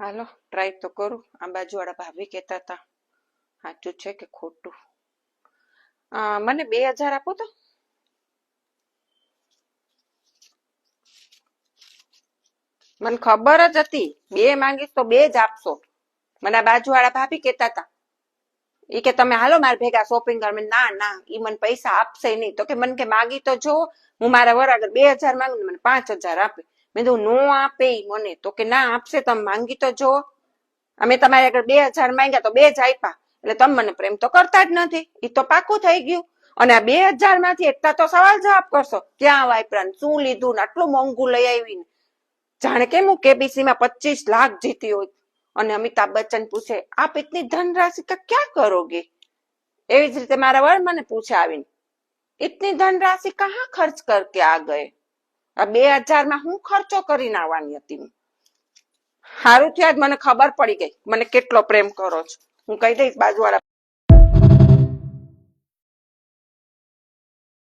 હાલો try તો કરું. આ બાજુવાળા ભાભી કહેતા હતા. સાચું છે કે ખોટું? મને બે હજાર આપો તો. મને ખબર જ હતી. બે માંગીશ તો બે જ આપશો. મને આ બાજુવાળા ભાભી કહેતા હતા. એ કે તમે હાલો મારા ભેગા શોપિંગ કરવા. ના ના, ઈ મને પૈસા આપશે નહીં. તો કે મને કે માગી તો જો, હું મારા વર આગળ બે હજાર માંગુ મને પાંચ હજાર આપે. મેં કીધું, નો આપે મને. તો કે, ના, આપશે તમે માંગી તો જો. અમે તમારી આગળ બે હજાર માંગ્યા તો બે જ આપ્યા. એટલે તમે મને પ્રેમ તો કરતા જ નથી. એ તો પાકું થઈ ગયું. અને આ બે હજારમાંથી એટલા તો સવાલ જવાબ કરશો. ક્યાં વાપરા શું લીધું ને આટલું મોંઘું લઈ આવી ને જાણે કેમ હું કેબીસી માં પચીસ લાખ જીતી હોય? અને અમિતાભ બચ્ચન પૂછે, આપ એટલી ધનરાશિ તો ક્યાં કરોગે? એવી જ રીતે મારા વર મને પૂછે આવીને, ઇતની ધનરાશિ કહા ખર્ચ કરકે આ ગયે? આ બે માં હું ખર્ચો કરીને આવવાની હતી સારું થયું જ મને ખબર પડી ગઈ. મને કેટલો પ્રેમ કરો છો. હું કહી દઈશ, બાજુવાળા